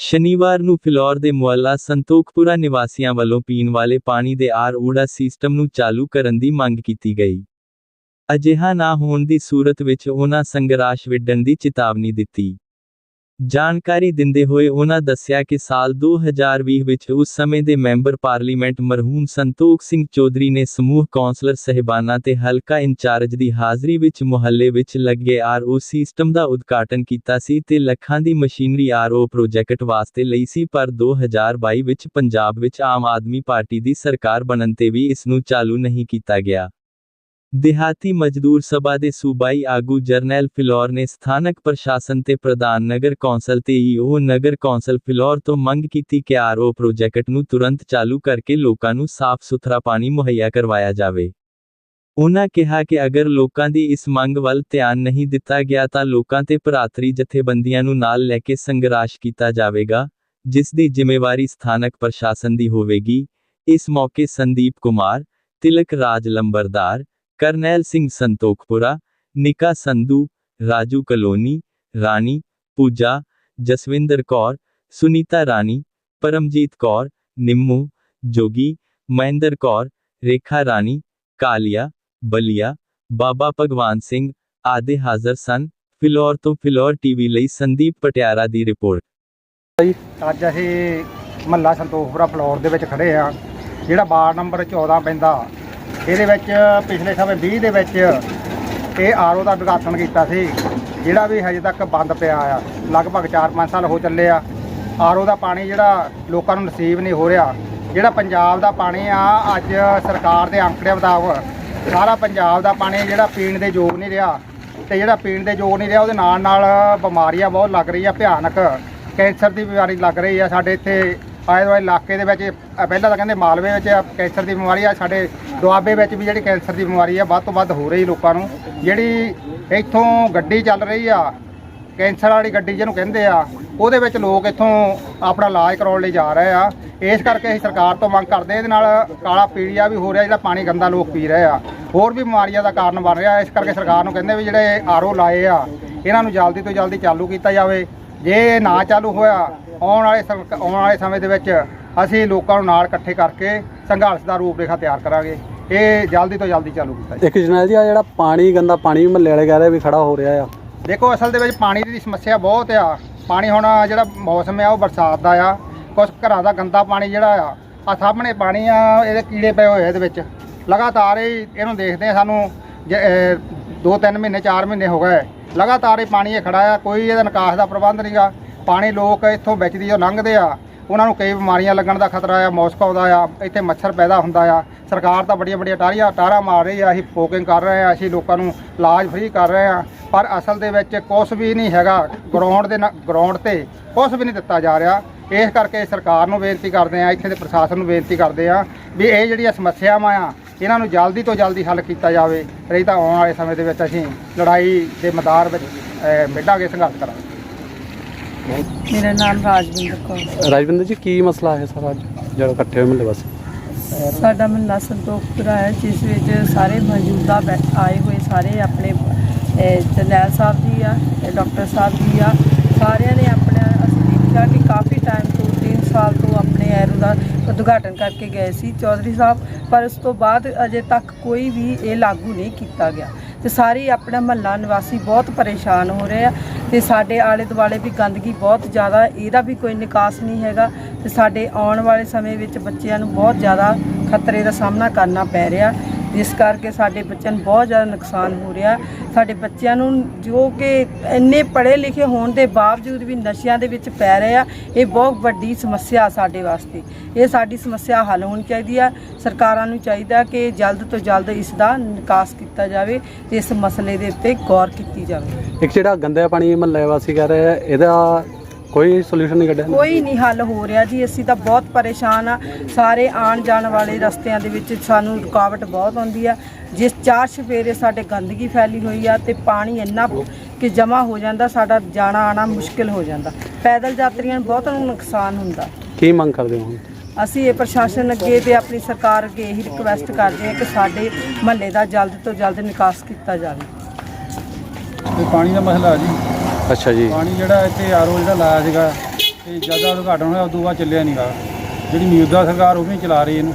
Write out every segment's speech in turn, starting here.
ਸ਼ਨੀਵਾਰ ਨੂੰ ਫਿਲੌਰ ਦੇ ਮੁਹੱਲਾ ਸੰਤੋਖਪੁਰਾ ਨਿਵਾਸੀਆਂ ਵੱਲੋਂ ਪੀਣ ਵਾਲੇ ਪਾਣੀ ਦੇ ਆਰ ਊੜਾ ਸਿਸਟਮ ਨੂੰ ਚਾਲੂ ਕਰਨ ਦੀ ਮੰਗ ਕੀਤੀ ਗਈ। ਅਜਿਹਾ ਨਾ ਹੋਣ ਦੀ ਸੂਰਤ ਵਿੱਚ ਉਹਨਾਂ ਸੰਘਰਾਸ਼ ਵਿੱਢਣ ਦੀ ਚੇਤਾਵਨੀ ਦਿੱਤੀ। ਜਾਣਕਾਰੀ ਦਿੰਦੇ ਹੋਏ ਉਹਨਾਂ ਦੱਸਿਆ ਕਿ ਸਾਲ 2020 ਵਿੱਚ ਉਸ ਸਮੇਂ ਦੇ ਮੈਂਬਰ ਪਾਰਲੀਮੈਂਟ ਮਰਹੂਮ ਸੰਤੋਖ ਸਿੰਘ ਚੌਧਰੀ ਨੇ ਸਮੂਹ ਕੌਂਸਲਰ ਸਹਿਬਾਨਾਂ ਤੇ ਹਲਕਾ ਇੰਚਾਰਜ ਦੀ ਹਾਜ਼ਰੀ ਵਿੱਚ ਮੁਹੱਲੇ ਵਿੱਚ ਲੱਗੇ ਆਰਓ ਸਿਸਟਮ ਦਾ ਉਦਘਾਟਨ ਕੀਤਾ ਸੀ ਤੇ ਲੱਖਾਂ ਦੀ ਮਸ਼ੀਨਰੀ ਆਰਓ ਪ੍ਰੋਜੈਕਟ ਵਾਸਤੇ ਲਈ ਸੀ, ਪਰ 2022 ਵਿੱਚ ਪੰਜਾਬ ਵਿੱਚ ਆਮ ਆਦਮੀ ਪਾਰਟੀ ਦੀ ਸਰਕਾਰ ਬਣਨ ਤੇ ਵੀ ਇਸ ਨੂੰ ਚਾਲੂ ਨਹੀਂ ਕੀਤਾ ਗਿਆ। ਦਿਹਾਤੀ ਮਜ਼ਦੂਰ ਸਭਾ ਦੇ ਸੂਬਾਈ ਆਗੂ ਜਰਨੈਲ ਫਿਲੌਰ ਨੇ ਸਥਾਨਕ ਪ੍ਰਸ਼ਾਸਨ ਤੇ ਪ੍ਰਧਾਨ ਨਗਰ ਕੌਂਸਲ ਤੇ ਈਓ ਨਗਰ ਕੌਂਸਲ ਫਿਲੌਰ ਤੋਂ ਮੰਗ ਕੀਤੀ ਕਿ ਆਰਓ ਪ੍ਰੋਜੈਕਟ ਨੂੰ ਤੁਰੰਤ ਚਾਲੂ ਕਰਕੇ ਲੋਕਾਂ ਨੂੰ ਸਾਫ਼ ਸੁਥਰਾ ਪਾਣੀ ਮੁਹੱਈਆ ਕਰਵਾਇਆ ਜਾਵੇ। ਉਨ੍ਹਾਂ ਕਿਹਾ ਕਿ ਅਗਰ ਲੋਕਾਂ ਦੀ ਇਸ ਮੰਗ ਵੱਲ ਧਿਆਨ ਨਹੀਂ ਦਿੱਤਾ ਗਿਆ ਤਾਂ ਲੋਕਾਂ ਤੇ ਭਰਾਤਰੀ ਜਥੇਬੰਦੀਆਂ ਨੂੰ ਨਾਲ ਲੈ ਕੇ ਸੰਘਰਸ਼ ਕੀਤਾ ਜਾਵੇਗਾ, ਜਿਸ ਦੀ ਜ਼ਿੰਮੇਵਾਰੀ ਸਥਾਨਕ ਪ੍ਰਸ਼ਾਸਨ ਦੀ ਹੋਵੇਗੀ। ਇਸ ਮੌਕੇ ਸੰਦੀਪ ਕੁਮਾਰ, ਤਿਲਕ ਰਾਜ ਲੰਬਰਦਾਰ ਕਰਨੈਲ ਸਿੰਘ ਸੰਤੋਖਪੁਰਾ ਨਿਕਾ ਸੰਧੂ ਰਾਜੂ ਕਲੋਨੀ ਰਾਣੀ ਪੂਜਾ ਜਸਵਿੰਦਰ ਕੌਰ ਸੁਨੀਤਾ ਰਾਣੀ ਪਰਮਜੀਤ ਕੌਰ ਨਿੰਮੂ ਜੋਗੀ ਮਹਿੰਦਰ ਕੌਰ ਰੇਖਾ ਰਾਣੀ ਕਾਲੀਆ ਬਲੀਆ ਬਾਬਾ ਭਗਵਾਨ ਸਿੰਘ ਆਦਿ ਹਾਜ਼ਰ ਸਨ ਫਿਲੌਰ ਤੋਂ ਫਿਲੌਰ ਟੀਵੀ ਲਈ ਸੰਦੀਪ ਪਟਿਆਰਾ ਦੀ ਰਿਪੋਰਟ ਅੱਜ ਅਸੀਂ ਮਹੱਲਾ ਸੰਤੋਖਪੁਰਾ ਫਲੋਰ ਦੇ ਵਿੱਚ ਖੜੇ ਆ ਜਿਹੜਾ ਵਾਰਡ ਨੰਬਰ 14 ਪੈਂਦਾ ਇਹਦੇ ਵਿੱਚ ਪਿਛਲੇ ਸਮੇਂ 20 ਦੇ ਵਿੱਚ ਇਹ ਆਰਓ ਦਾ ਉਦਘਾਟਨ ਕੀਤਾ ਸੀ, ਜਿਹੜਾ ਵੀ ਹਜੇ ਤੱਕ ਬੰਦ ਪਿਆ ਆ। ਲਗਭਗ 4-5 ਸਾਲ ਹੋ ਚੱਲੇ ਆ। ਆਰਓ ਦਾ ਪਾਣੀ ਜਿਹੜਾ ਲੋਕਾਂ ਨੂੰ ਨਸੀਬ ਨਹੀਂ ਹੋ ਰਿਹਾ। ਜਿਹੜਾ ਪੰਜਾਬ ਦਾ ਪਾਣੀ ਆ, ਅੱਜ ਸਰਕਾਰ ਦੇ ਅੰਕੜਿਆਂ ਮੁਤਾਬਕ ਸਾਰਾ ਪੰਜਾਬ ਦਾ ਪਾਣੀ ਜਿਹੜਾ ਪੀਣ ਦੇ ਯੋਗ ਨਹੀਂ ਰਿਹਾ। ਤੇ ਜਿਹੜਾ ਪੀਣ ਦੇ ਯੋਗ ਨਹੀਂ ਰਿਹਾ, ਉਹਦੇ ਨਾਲ ਨਾਲ ਬਿਮਾਰੀਆਂ ਬਹੁਤ ਲੱਗ ਰਹੀ ਆ ਭਿਆਨਕ ਕੈਂਸਰ ਦੀ ਬਿਮਾਰੀ ਲੱਗ ਰਹੀ ਆ ਸਾਡੇ ਇੱਥੇ। ਆਏ ਦੁਆਲੇ ਇਲਾਕੇ ਦੇ ਵਿੱਚ ਅ, ਪਹਿਲਾਂ ਤਾਂ ਕਹਿੰਦੇ ਮਾਲਵੇ ਵਿੱਚ ਕੈਂਸਰ ਦੀ ਬਿਮਾਰੀ ਆ ਸਾਡੇ ਦੁਆਬੇ ਵਿੱਚ ਵੀ ਜਿਹੜੀ ਕੈਂਸਰ ਦੀ ਬਿਮਾਰੀ ਆ ਵੱਧ ਤੋਂ ਵੱਧ ਹੋ ਰਹੀ ਲੋਕਾਂ ਨੂੰ। ਜਿਹੜੀ ਇੱਥੋਂ ਗੱਡੀ ਚੱਲ ਰਹੀ ਆ ਕੈਂਸਰ ਵਾਲੀ ਗੱਡੀ ਜਿਹਨੂੰ ਕਹਿੰਦੇ ਆ ਉਹਦੇ ਵਿੱਚ ਲੋਕ ਇੱਥੋਂ ਆਪਣਾ ਇਲਾਜ ਕਰਾਉਣ ਲਈ ਜਾ ਰਹੇ ਆ। ਇਸ ਕਰਕੇ ਅਸੀਂ ਸਰਕਾਰ ਤੋਂ ਮੰਗ ਕਰਦੇ ਹਾਂ ਇਹਦੇ ਨਾਲ ਕਾਲਾ ਪੀਲੀਆ ਵੀ ਹੋ ਰਿਹਾ ਜਿਹੜਾ ਪਾਣੀ ਗੰਦਾ ਲੋਕ ਪੀ ਰਹੇ ਆ। ਹੋਰ ਵੀ ਬਿਮਾਰੀਆਂ ਦਾ ਕਾਰਨ ਬਣ ਰਿਹਾ ਇਸ ਕਰਕੇ ਸਰਕਾਰ ਨੂੰ ਕਹਿੰਦੇ ਵੀ ਜਿਹੜੇ ਆਰਓ ਲਾਏ ਆ ਇਹਨਾਂ ਨੂੰ ਜਲਦੀ ਤੋਂ ਜਲਦੀ ਚਾਲੂ ਕੀਤਾ ਜਾਵੇ। ਜੇ ਇਹ ਨਾ ਚਾਲੂ ਹੋਇਆ ਆਉਣ ਵਾਲੇ ਆਉਣ ਵਾਲੇ ਸਮੇਂ ਦੇ ਵਿੱਚ ਅਸੀਂ ਲੋਕਾਂ ਨੂੰ ਨਾਲ ਇਕੱਠੇ ਕਰਕੇ ਸੰਘਰਸ਼ ਦਾ ਰੂਪ ਰੇਖਾ ਤਿਆਰ ਕਰਾਂਗੇ। ਇਹ ਜਲਦੀ ਤੋਂ ਜਲਦੀ ਚਾਲੂ ਕੀਤਾ ਜਾਵੇ। ਇੱਕ ਜਰਨੈਲ ਜੀ ਆ ਜਿਹੜਾ ਪਾਣੀ ਗੰਦਾ ਪਾਣੀ ਵੀ ਮਹੱਲੇ ਵਾਲੇ ਕਹਿ ਰਹੇ ਵੀ ਖੜਾ ਹੋ ਰਿਹਾ ਆ। ਦੇਖੋ ਅਸਲ ਦੇ ਵਿੱਚ ਪਾਣੀ ਦੀ ਸਮੱਸਿਆ ਬਹੁਤ ਆ। ਪਾਣੀ ਹੁਣ ਜਿਹੜਾ ਮੌਸਮ ਆ ਉਹ ਬਰਸਾਤ ਦਾ ਆ। ਕੁਝ ਘਰਾਂ ਦਾ ਗੰਦਾ ਪਾਣੀ ਜਿਹੜਾ ਆ ਆ ਸਾਹਮਣੇ ਪਾਣੀ ਆ ਇਹਦੇ ਕੀੜੇ ਪਏ ਹੋਏ ਆ ਇਹਦੇ ਵਿੱਚ। ਲਗਾਤਾਰ ਹੀ ਇਹਨੂੰ ਦੇਖਦੇ ਆ ਸਾਨੂੰ 2-3 ਮਹੀਨੇ 4 ਮਹੀਨੇ ਹੋ ਗਏ। ਲਗਾਤਾਰ ਇਹ ਪਾਣੀ ਇਹ ਖੜਾ ਆ, ਕੋਈ ਇਹਦਾ ਨਿਕਾਸ ਦਾ ਪ੍ਰਬੰਧ ਨਹੀਂਗਾ ਪਾਣੀ ਲੋਕ ਇੱਥੋਂ ਵਿੱਚ ਦੀ ਜੋ ਲੰਘਦੇ ਆ। ਉਹਨਾਂ ਨੂੰ ਕਈ ਬਿਮਾਰੀਆਂ ਲੱਗਣ ਦਾ ਖਤਰਾ ਆ, ਮੌਸਕ ਆਉਂਦਾ ਆ, ਇੱਥੇ ਮੱਛਰ ਪੈਦਾ ਹੁੰਦਾ ਆ। ਸਰਕਾਰ ਤਾਂ ਬੜੀਆਂ ਬੜੀਆਂ ਟਾਰੀਆਂ ਟਾਰਾ ਮਾਰ ਰਹੀ ਆ, ਅਸੀਂ ਫੋਕਿੰਗ ਕਰ ਰਹੇ ਆ, ਅਸੀਂ ਲੋਕਾਂ ਨੂੰ ਇਲਾਜ ਫ੍ਰੀ ਕਰ ਰਹੇ ਆ। ਪਰ ਅਸਲ ਦੇ ਵਿੱਚ ਕੁਝ ਵੀ ਨਹੀਂ ਹੈਗਾ ਗਰਾਊਂਡ ਦੇ ਗਰਾਊਂਡ ਤੇ ਕੁਝ ਵੀ ਨਹੀਂ ਦਿੱਤਾ ਜਾ ਰਿਹਾ। ਇਸ ਕਰਕੇ ਸਰਕਾਰ ਨੂੰ ਬੇਨਤੀ ਕਰਦੇ ਆ, ਇੱਥੇ ਦੇ ਪ੍ਰਸ਼ਾਸਨ ਨੂੰ ਬੇਨਤੀ ਕਰਦੇ ਆ, ਵੀ ਇਹ ਜਿਹੜੀਆਂ ਸਮੱਸਿਆਵਾਂ ਆ ਇਹਨਾਂ ਨੂੰ ਜਲਦੀ ਤੋਂ ਜਲਦੀ ਹੱਲ ਕੀਤਾ ਜਾਵੇ ਨਹੀਂ ਤਾਂ ਆਉਣ ਵਾਲੇ ਸਮੇਂ ਦੇ ਵਿੱਚ ਅਸੀਂ ਲੜਾਈ ਦੇ ਮੈਦਾਨ ਵਿੱਚ ਮਿਟਾਂਗੇ ਸੰਘਰਸ਼ ਕਰਾਂਗੇ। ਮੇਰਾ ਨਾਮ ਰਾਜਵਿੰਦਰ ਕੌਰ ਰਾਜਵਿੰਦਰ ਜੀ ਕੀ ਮਸਲਾ ਹੈ ਸਾਰਾ ਅੱਜ? ਜਿਹੜਾ ਇਕੱਠੇ ਹੋਏ ਮਹੱਲੇ ਵਾਸੀ। ਸਾਡਾ ਮਹੱਲਾ ਸੰਤੋਖਪੁਰਾ ਹੈ ਜਿਸ ਵਿੱਚ ਸਾਰੇ ਮੌਜੂਦਾ ਆਏ ਹੋਏ ਸਾਰੇ ਆਪਣੇ ਜਰਨੈਲ ਸਾਹਿਬ ਜੀ ਆ ਡਾਕਟਰ ਸਾਹਿਬ ਜੀ ਆ। ਸਾਰਿਆਂ ਨੇ ਆਪਣਾ ਅਸੀਂ ਦੇਖਿਆ ਕਿ ਕਾਫੀ ਟਾਈਮ ਤੋਂ 3 ਸਾਲ ਤੋਂ ਆਪਣੇ ਐਰੋ ਦਾ ਉਦਘਾਟਨ ਕਰਕੇ ਗਏ ਸੀ ਚੌਧਰੀ ਸਾਹਿਬ, ਪਰ ਉਸ ਤੋਂ ਬਾਅਦ ਅਜੇ ਤੱਕ ਕੋਈ ਵੀ ਇਹ ਲਾਗੂ ਨਹੀਂ ਕੀਤਾ ਗਿਆ। ਤੇ ਸਾਰੇ ਆਪਣਾ ਮਹੱਲਾ ਨਿਵਾਸੀ ਬਹੁਤ ਪਰੇਸ਼ਾਨ ਹੋ ਰਹੇ ਆ ਤੇ ਸਾਡੇ ਆਲੇ ਦੁਆਲੇ ਵੀ ਗੰਦਗੀ ਬਹੁਤ ਜ਼ਿਆਦਾ, ਇਹਦਾ ਵੀ ਕੋਈ ਨਿਕਾਸ ਨਹੀਂ ਹੈਗਾ ਤੇ ਸਾਡੇ ਆਉਣ ਵਾਲੇ ਸਮੇਂ ਵਿੱਚ ਬੱਚਿਆਂ ਨੂੰ ਬਹੁਤ ਜ਼ਿਆਦਾ ਖਤਰੇ ਦਾ ਸਾਹਮਣਾ ਕਰਨਾ ਪੈ ਰਿਹਾ। ਜਿਸ ਕਰਕੇ ਸਾਡੇ ਬੱਚਿਆਂ ਨੂੰ ਬਹੁਤ ਜ਼ਿਆਦਾ ਨੁਕਸਾਨ ਹੋ ਰਿਹਾ। ਸਾਡੇ ਬੱਚਿਆਂ ਨੂੰ ਜੋ ਕਿ ਇੰਨੇ ਪੜ੍ਹੇ ਲਿਖੇ ਹੋਣ ਦੇ ਬਾਵਜੂਦ ਵੀ ਨਸ਼ਿਆਂ ਦੇ ਵਿੱਚ ਪੈ ਰਹੇ ਆ, ਇਹ ਬਹੁਤ ਵੱਡੀ ਸਮੱਸਿਆ ਸਾਡੇ ਵਾਸਤੇ। ਇਹ ਸਾਡੀ ਸਮੱਸਿਆ ਹੱਲ ਹੋਣੀ ਚਾਹੀਦੀ ਆ। ਸਰਕਾਰਾਂ ਨੂੰ ਚਾਹੀਦਾ ਕਿ ਜਲਦ ਤੋਂ ਜਲਦ ਇਸ ਦਾ ਨਿਕਾਸ ਕੀਤਾ ਜਾਵੇ ਤੇ ਇਸ ਮਸਲੇ ਦੇ ਉੱਤੇ ਗੌਰ ਕੀਤੀ ਜਾਵੇ। ਇੱਕ ਜਿਹੜਾ ਗੰਦਾ ਪਾਣੀ ਮਹੱਲੇ ਵਾਸੀ ਕਹਿ ਰਿਹਾ ਇਹਦਾ ਕੋਈ ਸੋਲੂਸ਼ਨ ਨਹੀਂ ਕੱਢਿਆ? ਕੋਈ ਨਹੀਂ ਹੱਲ ਹੋ ਰਿਹਾ ਜੀ ਅਸੀਂ ਤਾਂ ਬਹੁਤ ਪਰੇਸ਼ਾਨ ਆ। ਸਾਰੇ ਆਉਣ ਜਾਣ ਵਾਲੇ ਰਸਤਿਆਂ ਦੇ ਵਿੱਚ ਸਾਨੂੰ ਰੁਕਾਵਟ ਬਹੁਤ ਆਉਂਦੀ ਆ। ਜਿਸ ਚਾਰ ਸਵੇਰੇ ਸਾਡੇ ਗੰਦਗੀ ਫੈਲੀ ਹੋਈ ਆ ਤੇ ਪਾਣੀ ਇੰਨਾ ਕਿ ਜਮਾ ਹੋ ਜਾਂਦਾ ਸਾਡਾ ਜਾਣਾ ਆਣਾ ਮੁਸ਼ਕਿਲ ਹੋ ਜਾਂਦਾ। ਪੈਦਲ ਯਾਤਰੀਆਂ ਨੂੰ ਬਹੁਤ ਨੁਕਸਾਨ ਹੁੰਦਾ। ਕੀ ਮੰਗ ਕਰਦੇ ਹੋ ਹੁਣ? ਅਸੀਂ ਇਹ ਪ੍ਰਸ਼ਾਸਨ ਅੱਗੇ ਤੇ ਆਪਣੀ ਸਰਕਾਰ ਅੱਗੇ ਇਹੀ ਰਿਕਵੈਸਟ ਕਰਦੇ ਹਾਂ ਕਿ ਸਾਡੇ ਮਹੱਲੇ ਦਾ ਜਲਦ ਤੋਂ ਜਲਦ ਨਿਕਾਸ ਕੀਤਾ ਜਾਵੇ। ਪਾਣੀ ਦਾ ਮਸਲਾ ਜੀ। ਅੱਛਾ ਜੀ। ਪਾਣੀ ਜਿਹੜਾ ਇੱਥੇ ਆਰਓ ਜਿਹੜਾ ਲਾਇਆ ਸੀਗਾ ਤੇ ਜ਼ਿਆਦਾ ਉਦਘਾਟਨ ਹੋਇਆ ਉਦੋਂ ਬਾਅਦ ਚੱਲਿਆ ਨਹੀਂਗਾ ਜਿਹੜੀ ਮੌਜੂਦਾ ਸਰਕਾਰ ਉਹ ਵੀ ਚਲਾ ਰਹੀ ਇਹਨੂੰ।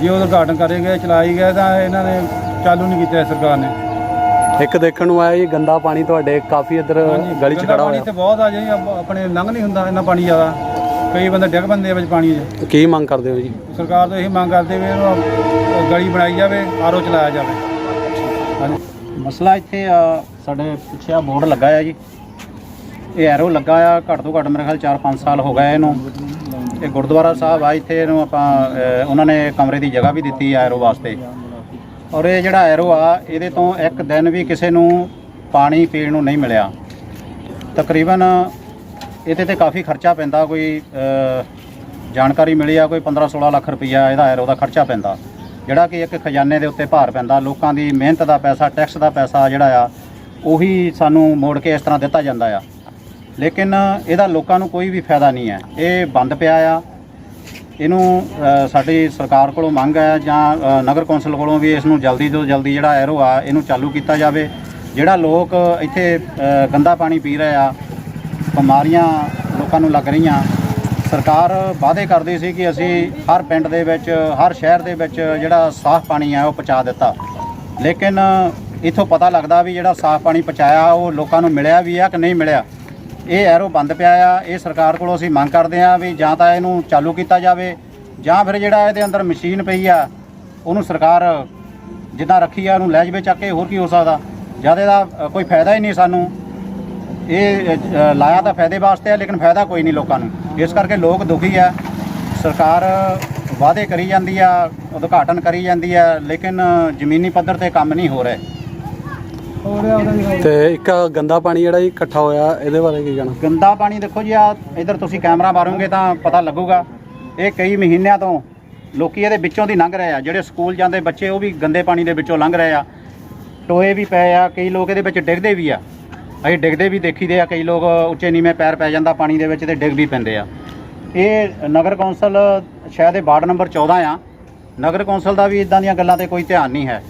ਜੇ ਉਹ ਉਦਘਾਟਨ ਕਰੇਗੇ ਚਲਾਈ ਗਏ ਤਾਂ ਇਹਨਾਂ ਨੇ ਚਾਲੂ ਨਹੀਂ ਕੀਤਾ ਸਰਕਾਰ ਨੇ। ਇੱਕ ਦੇਖਣ ਨੂੰ ਆਇਆ ਜੀ ਗੰਦਾ ਪਾਣੀ ਤੁਹਾਡੇ ਕਾਫੀ ਇੱਧਰ ਗਲੀ 'ਚ ਖੜਾ ਹੋਇਆ। ਤੇ ਬਹੁਤ ਆ ਜੀ ਆਪ- ਆਪਣੇ ਲੰਘ ਨਹੀਂ ਹੁੰਦਾ ਇੰਨਾ ਪਾਣੀ ਜ਼ਿਆਦਾ। ਕਈ ਬੰਦੇ ਡਿੱਗ ਪੈਂਦੇ ਵਿੱਚ ਪਾਣੀ 'ਚ। ਕੀ ਮੰਗ ਕਰਦੇ ਹੋ ਜੀ? ਸਰਕਾਰ ਤੋਂ ਇਹੀ ਮੰਗ ਕਰਦੇ ਵੀ ਇਹਨੂੰ ਗਲੀ ਬਣਾਈ ਜਾਵੇ ਆਰਓ ਚਲਾਇਆ ਜਾਵੇ। ਹਾਂਜੀ। ਮਸਲਾ ਇੱਥੇ ਆ ਸਾਡੇ ਪਿੱਛੇ ਆ ਬੋਰਡ ਲੱਗਾ ਆ ਜੀ। ਇਹ ਐਰੋ ਲੱਗਾ ਆ ਘੱਟ ਤੋਂ ਘੱਟ ਮੇਰੇ ਖਿਆਲ 4-5 ਸਾਲ ਹੋ ਗਏ ਇਹਨੂੰ। ਇਹ ਗੁਰਦੁਆਰਾ ਸਾਹਿਬ ਆ ਇੱਥੇ ਇਹਨੂੰ ਆਪਾਂ ਅ, ਉਹਨਾਂ ਨੇ ਕਮਰੇ ਦੀ ਜਗ੍ਹਾ ਵੀ ਦਿੱਤੀ ਆ ਐਰੋ ਵਾਸਤੇ। ਔਰ ਇਹ ਜਿਹੜਾ ਐਰੋ ਆ ਇਹਦੇ ਤੋਂ ਇੱਕ ਦਿਨ ਵੀ ਕਿਸੇ ਨੂੰ ਪਾਣੀ ਪੀਣ ਨੂੰ ਨਹੀਂ ਮਿਲਿਆ। ਤਕਰੀਬਨ ਇਹਦੇ ਤੇ ਕਾਫੀ ਖਰਚਾ ਪੈਂਦਾ ਕੋਈ ਅ, ਜਾਣਕਾਰੀ ਮਿਲੀ ਆ ਕੋਈ 15-16 ਲੱਖ ਰੁਪਈਆ ਇਹਦਾ ਐਰੋ ਦਾ ਖਰਚਾ ਪੈਂਦਾ। ਜਿਹੜਾ ਕਿ ਇੱਕ ਖਜ਼ਾਨੇ ਦੇ ਉੱਤੇ ਭਾਰ ਪੈਂਦਾ, ਲੋਕਾਂ ਦੀ ਮਿਹਨਤ ਦਾ ਪੈਸਾ ਟੈਕਸ ਦਾ ਪੈਸਾ ਜਿਹੜਾ ਆ, ਉਹੀ ਸਾਨੂੰ ਮੋੜ ਕੇ ਇਸ ਤਰ੍ਹਾਂ ਦਿੱਤਾ ਜਾਂਦਾ ਆ। ਲੇਕਿਨ ਇਹਦਾ ਲੋਕਾਂ ਨੂੰ ਕੋਈ ਵੀ ਫਾਇਦਾ ਨਹੀਂ ਹੈ। ਇਹ ਬੰਦ ਪਿਆ ਆ। ਇਹਨੂੰ ਸਾਡੀ ਸਰਕਾਰ ਕੋਲੋਂ ਮੰਗ ਹੈ ਜਾਂ ਨਗਰ ਕੌਂਸਲ ਕੋਲੋਂ ਵੀ ਇਸ ਨੂੰ ਜਲਦੀ ਤੋਂ ਜਲਦੀ ਜਿਹੜਾ ਐਰੋ ਆ, ਇਹਨੂੰ ਚਾਲੂ ਕੀਤਾ ਜਾਵੇ। ਜਿਹੜਾ ਲੋਕ ਇੱਥੇ ਗੰਦਾ ਪਾਣੀ ਪੀ ਰਹੇ ਆ, ਬਿਮਾਰੀਆਂ ਲੋਕਾਂ ਨੂੰ ਲੱਗ ਰਹੀਆਂ ਸਰਕਾਰ ਵਾਅਦੇ ਕਰਦੀ ਸੀ ਕਿ ਅਸੀਂ ਹਰ ਪਿੰਡ ਦੇ ਵਿੱਚ, ਹਰ ਸ਼ਹਿਰ ਦੇ ਵਿੱਚ ਜਿਹੜਾ ਸਾਫ਼ ਪਾਣੀ ਆ ਉਹ ਪਹੁੰਚਾ ਦਿੱਤਾ। ਲੇਕਿਨ ਇਥੋਂ ਪਤਾ ਲੱਗਦਾ ਵੀ ਜਿਹੜਾ ਸਾਫ਼ ਪਾਣੀ ਪਹੁੰਚਾਇਆ, ਉਹ ਲੋਕਾਂ ਨੂੰ ਮਿਲਿਆ ਵੀ ਆ ਕਿ ਨਹੀਂ ਮਿਲਿਆ। ਇਹ ਐਰੋ ਬੰਦ ਪਿਆ ਆ, ਇਹ ਸਰਕਾਰ ਕੋਲੋਂ ਅਸੀਂ ਮੰਗ ਕਰਦੇ ਆ ਵੀ ਜਾਂ ਤਾਂ ਇਹਨੂੰ ਚਾਲੂ ਕੀਤਾ ਜਾਵੇ, ਜਾਂ ਫਿਰ ਜਿਹੜਾ ਇਹਦੇ ਅੰਦਰ ਮਸ਼ੀਨ ਪਈ ਆ, ਉਹਨੂੰ ਸਰਕਾਰ ਜਿੱਦਾਂ ਰੱਖੀ ਆ, ਉਹਨੂੰ ਲੈ ਵਿੱਚ ਚੱਕ ਕੇ ਹੋਰ ਕੀ ਹੋ ਸਕਦਾ। ਜ਼ਿਆਦਾ ਇਹਦਾ ਕੋਈ ਫਾਇਦਾ ਹੀ ਨਹੀਂ ਸਾਨੂੰ। ਇਹ ਅ, ਲਾਇਆ ਤਾਂ ਫਾਇਦੇ ਵਾਸਤੇ ਹੈ ਲੇਕਿਨ ਫਾਇਦਾ ਕੋਈ ਨਹੀਂ ਲੋਕਾਂ ਨੂੰ। ਇਸ ਕਰਕੇ ਲੋਕ ਦੁਖੀ ਆ। ਸਰਕਾਰ ਵਾਅਦੇ ਕਰੀ ਜਾਂਦੀ ਆ ਉਦਘਾਟਨ ਕਰੀ ਜਾਂਦੀ ਆ ਲੇਕਿਨ ਜ਼ਮੀਨੀ ਪੱਧਰ ਤੇ ਕੰਮ ਨਹੀਂ ਹੋ ਰਿਹਾ। ਤੇ ਇੱਕ ਗੰਦਾ ਪਾਣੀ ਜਿਹੜਾ ਜੀ ਇਕੱਠਾ ਹੋਇਆ ਇਹਦੇ ਬਾਰੇ ਕੀ ਕਹਿਣਾ? ਗੰਦਾ ਪਾਣੀ ਦੇਖੋ ਜੀ ਆ ਇਧਰ ਤੁਸੀਂ ਕੈਮਰਾ ਮਾਰੋਗੇ ਤਾਂ ਪਤਾ ਲੱਗੂਗਾ। ਇਹ ਕਈ ਮਹੀਨਿਆਂ ਤੋਂ ਲੋਕੀ ਇਹਦੇ ਵਿੱਚੋਂ ਦੀ ਲੰਘ ਰਹੇ ਆ। ਜਿਹੜੇ ਸਕੂਲ ਜਾਂਦੇ ਬੱਚੇ ਉਹ ਵੀ ਗੰਦੇ ਪਾਣੀ ਦੇ ਵਿੱਚੋਂ ਲੰਘ ਰਹੇ ਆ। ਟੋਏ ਵੀ ਪਏ ਆ ਕਈ ਲੋਕ ਇਹਦੇ ਵਿੱਚ ਡਿੱਗਦੇ ਵੀ ਆ। ਅਸੀਂ ਡਿੱਗਦੇ ਵੀ ਦੇਖੀਦੇ ਆ, ਕਈ ਲੋਕ ਉੱਚੇ ਨੀਵੇਂ ਪੈਰ ਪੈ ਜਾਂਦਾ ਪਾਣੀ ਦੇ ਵਿੱਚ ਤੇ ਡਿੱਗ ਵੀ ਪੈਂਦੇ ਆ। ਇਹ ਨਗਰ ਕੌਂਸਲ ਸ਼ਾਇਦ ਇਹ ਵਾਰਡ ਨੰਬਰ 14 ਆ। ਨਗਰ ਕੌਂਸਲ ਦਾ ਵੀ ਇਦਾਂ ਦੀਆਂ ਗੱਲਾਂ ਤੇ ਕੋਈ ਧਿਆਨ ਨਹੀਂ ਹੈ।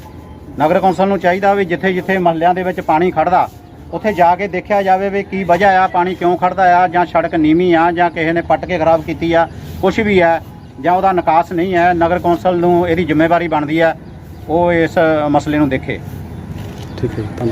ਨਗਰ ਕੌਂਸਲ ਨੂੰ ਚਾਹੀਦਾ ਵੀ ਜਿੱਥੇ ਜਿੱਥੇ ਮਹੱਲਿਆਂ ਦੇ ਵਿੱਚ ਪਾਣੀ ਖੜਦਾ, ਉੱਥੇ ਜਾ ਕੇ ਦੇਖਿਆ ਜਾਵੇ ਵੀ ਕੀ ਵਜ੍ਹਾ ਆ, ਪਾਣੀ ਕਿਉਂ ਖੜਦਾ ਆ, ਜਾਂ ਸੜਕ ਨੀਵੀਂ ਆ, ਜਾਂ ਕਿਸੇ ਨੇ ਪੱਟ ਕੇ ਖਰਾਬ ਕੀਤੀ ਆ ਕੁਝ ਵੀ ਆ ਜਾਂ ਉਹਦਾ ਨਿਕਾਸ ਨਹੀਂ ਹੈ, ਨਗਰ ਕੌਂਸਲ ਨੂੰ ਇਹਦੀ ਜ਼ਿੰਮੇਵਾਰੀ ਬਣਦੀ ਆ ਉਹ ਇਸ ਮਸਲੇ ਨੂੰ ਦੇਖੇ। ਠੀਕ ਹੈ ਧੰਨਵਾਦ।